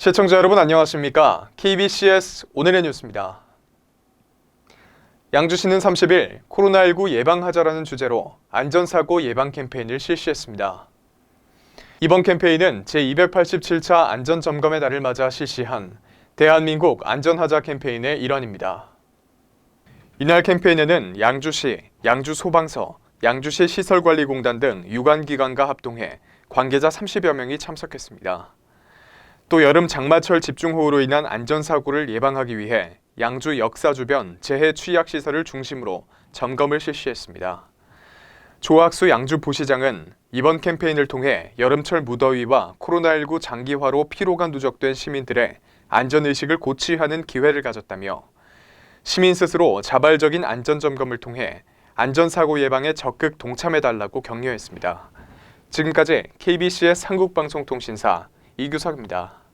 시청자 여러분 안녕하십니까? KBCS 오늘의 뉴스입니다. 양주시는 30일 코로나19 예방하자라는 주제로 안전사고 예방 캠페인을 실시했습니다. 이번 캠페인은 제287차 안전점검의 날을 맞아 실시한 대한민국 안전하자 캠페인의 일환입니다. 이날 캠페인에는 양주시, 양주소방서, 양주시 시설관리공단 등 유관기관과 합동해 관계자 30여 명이 참석했습니다. 또 여름 장마철 집중호우로 인한 안전사고를 예방하기 위해 양주 역사 주변 재해 취약 시설을 중심으로 점검을 실시했습니다. 조학수 양주 부시장은 이번 캠페인을 통해 여름철 무더위와 코로나19 장기화로 피로가 누적된 시민들의 안전의식을 고취하는 기회를 가졌다며 시민 스스로 자발적인 안전점검을 통해 안전사고 예방에 적극 동참해달라고 격려했습니다. 지금까지 KBC의 한국방송통신사 이규석입니다.